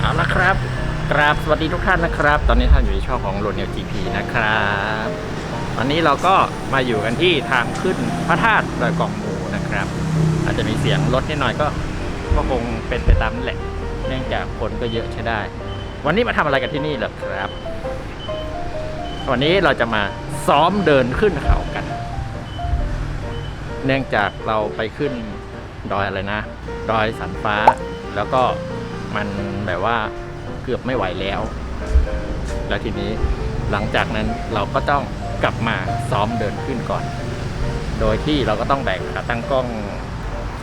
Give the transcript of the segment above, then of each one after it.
เอาละครับกราบสวัสดีทุกท่านนะครับ ตอนนี้ท่านอยู่ในช่องของโรเนลจีพีนะครับวันนี้เราก็มาอยู่กันที่ทางขึ้นพระธาตุดอยกองหมูนะครับ อาจจะมีเสียงรถนิดหน่อยก็ก็คงเป็นไปตามนั้นแหละ เนื่องจากคนก็เยอะใช้ได้ วันนี้มาทำอะไรกันที่นี่เหรอครับ วันนี้เราจะมาซ้อมเดินขึ้นเขากัน เนื่องจากเราไปขึ้น ดอยอะไรนะ ดอยสันฟ้า แล้วก็มันแบบว่าเกือบไม่ไหวแล้ว แล้วทีนี้หลังจากนั้นเราก็ต้องกลับมาซ้อมเดินขึ้นก่อน โดยที่เราก็ต้องแบกขาตั้งกล้อง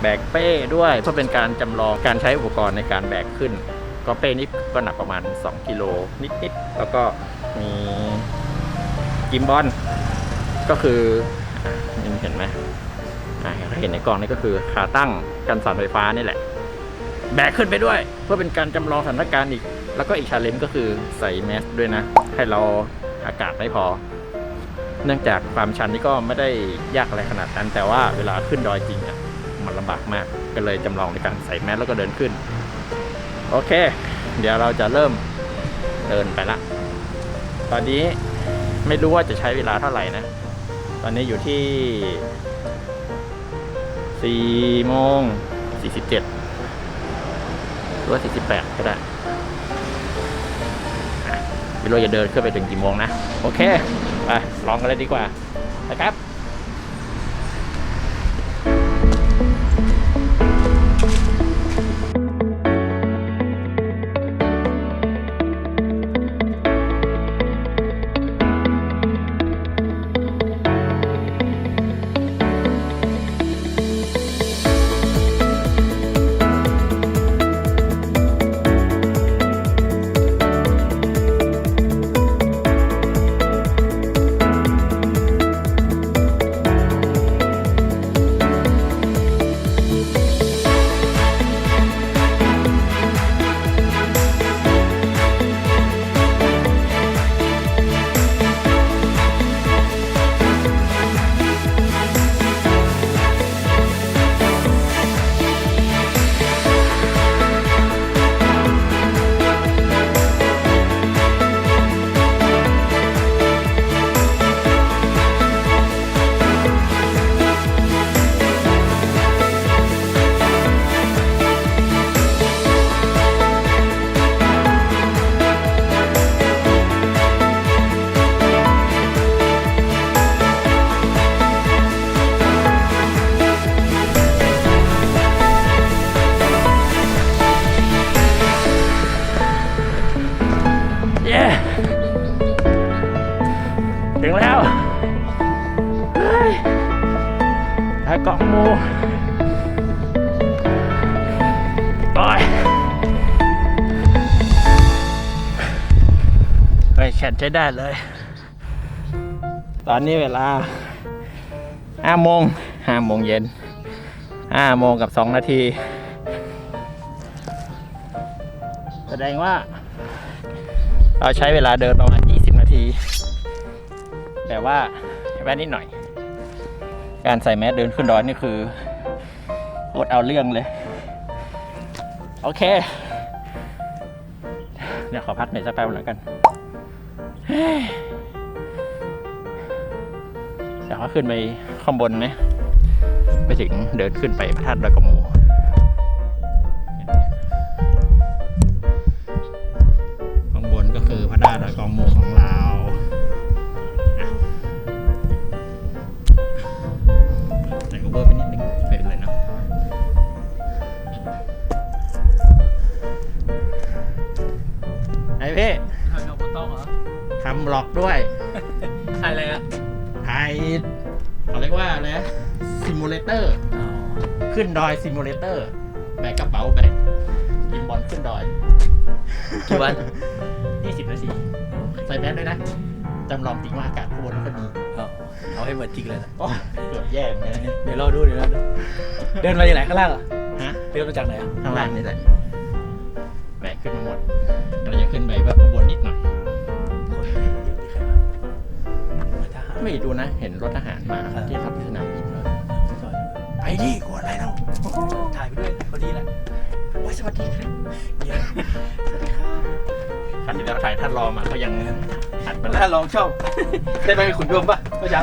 แบกเป้ด้วยเพื่อเป็นการจำลองการใช้อุปกรณ์ในการแบกขึ้น ก็เป้นี้ก็หนักประมาณ 2 กิโลนิดๆแล้วก็มีกิมบอลก็คือเห็นไหม อ่าเห็นในกล่องนี่ก็คือขาตั้งกันสั่นไฟฟ้านี่แหละ แบกขึ้นไปด้วย เพื่อเป็นการจำลองสถานการณ์อีก แล้วก็อีกชาเลนจ์ก็คือใส่แมสด้วยนะ ให้เราอากาศไม่พอ เนื่องจากความชันนี่ก็ไม่ได้ยากอะไรขนาดนั้น แต่ว่าเวลาขึ้นดอยจริงอะมันลำบากมาก ก็เลยจำลองในการใส่แมสแล้วก็เดินขึ้น โอเค เดี๋ยวเราจะเริ่มเดินไปละ ตอนนี้ไม่รู้ว่าจะใช้เวลาเท่าไหร่นะ ตอนนี้อยู่ที่ สี่โมงสี่สิบเจ็ดหรือว่าสี่สิบแปดก็ได้อะไม่รู้จะเดินขึ้นไปถึงกี่โมงนะ โอเค ไป ลองกันเลยดีกว่านะครับ ทางเกาะมูโอ้ยเฮ้ยแขนใช้ได้เลย ตอนนี้เวลาห้าโมงห้าโมงเย็นห้าโมงกับสองนาที แสดงว่า เราใช้เวลาเดินประมาณ 20 นาที แต่ว่าแว่นิดหน่อย การใส่แมสเดินขึ้นดอยนี่คืออดเอาเรื่องเลย โอเค เดี๋ยวขอพักหน่อยสักแป๊บแล้วกัน เดี๋ยวขึ้นไปข้างบนนะ ไปถึงเดินขึ้นไปพระธาตุดอยกระโม พี่ถ่ายกับปต้องเหรอทำบล็อกด้วยถ่ายอะไรอะถ่ายเขาเรียกว่าอะไรซิมูเลเตอร์ขึ้นดอยซิมูเลเตอร์แบกกระเป๋าแบกยิมบอลขึ้นดอยกี่วัน20นาทีใส่แมสด้วยนะจำลองจริงว่าอากาศข้างบนก็ดีเอาเอาให้เหมือนจริงเลยนะโอ้ยเกือบแย่เหมือนกันนะเนี่ยเดี๋ยวรอดูเดี๋ยวรอดูเดินมาจากไหนข้างล่างเหรอฮะเดินมาจากไหนอะข้างล่างนี่แหละ นะ เห็นรถทหารมาที่ขับที่สนามบินไปดิกลัวอะไรเราถ่ายไปด้วยพอดีแหละว่าสวัสดีครับเนี่ยสวัสดีครับครั้งที่แล้วถ่ายท่านรอมาเขายังอัดมาถ้าแล้วลองชอบ ได้ไปขุนดวงปะเมื่อเช้า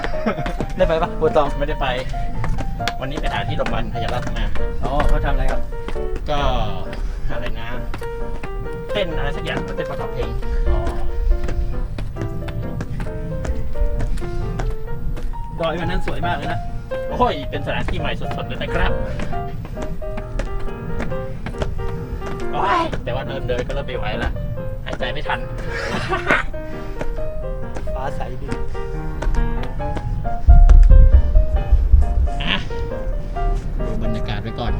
ได้ไปปะบัวตองไม่ได้ไป วันนี้ไปหาที่โรงพยาบาลพยาราชมาอ๋อเขาทำอะไรครับ ก็อะไรนะ เต้นอะไรสักอย่างเต้นประกอบเพลง ดอยวันนั้นสวยมากเลยนะ โอ้ย เป็นสถานที่ใหม่สดๆเลยนะครับโอ้ยแต่ว่าเดินเดินก็เริ่มไม่ไหวละหายใจไม่ทัน ฟ้าใสดีอะดูบรรยากาศไว้ก่อน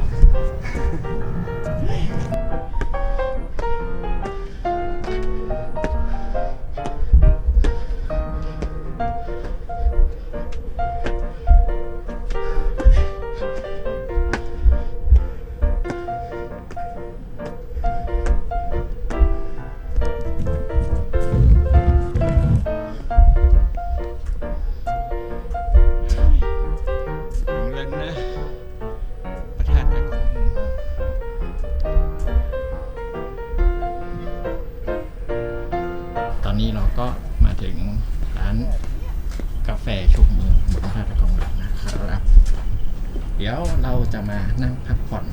ดี๋ยวเราจะมานั่งพักผ่อน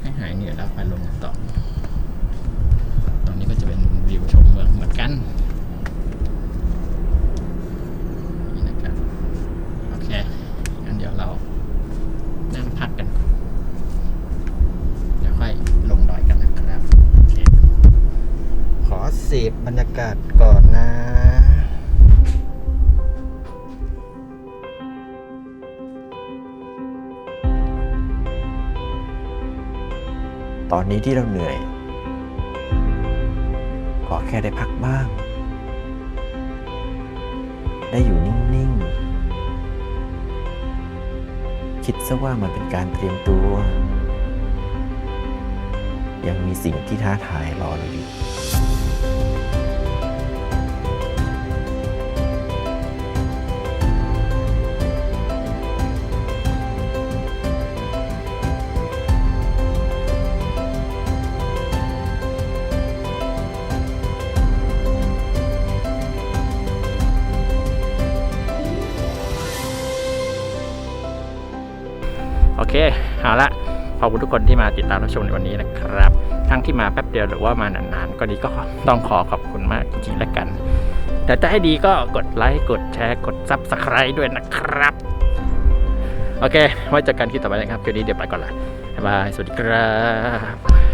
ให้หายเหนื่อยแล้วไปลงกันต่อ ตรงนี้ก็จะเป็นวิวชมเมืองเหมือนกัน ตอนนี้ที่เราเหนื่อย ขอแค่ได้พักบ้าง ได้อยู่นิ่ง ๆ คิดซะว่ามันเป็นการเตรียมตัว ยังมีสิ่งที่ท้าทายรอเราอยู่ โอเคเอาละขอบคุณทุกคนที่มาติดตามรับชมในวันนี้นะครับ ทั้งที่มาแป๊บเดียวหรือว่ามานานๆ ก็ดีก็ต้องขอขอบคุณมากจริงๆแล้วกัน แต่จะให้ดีก็กดไลค์กดแชร์กดซับสไคร b ์ด้วยนะครับ โอเค ไว้เจอกันคลิปต่อไปนะครับคืนนี้เดี๋ยวไปก่อนละบ๊ายบาย สวัสดีครับ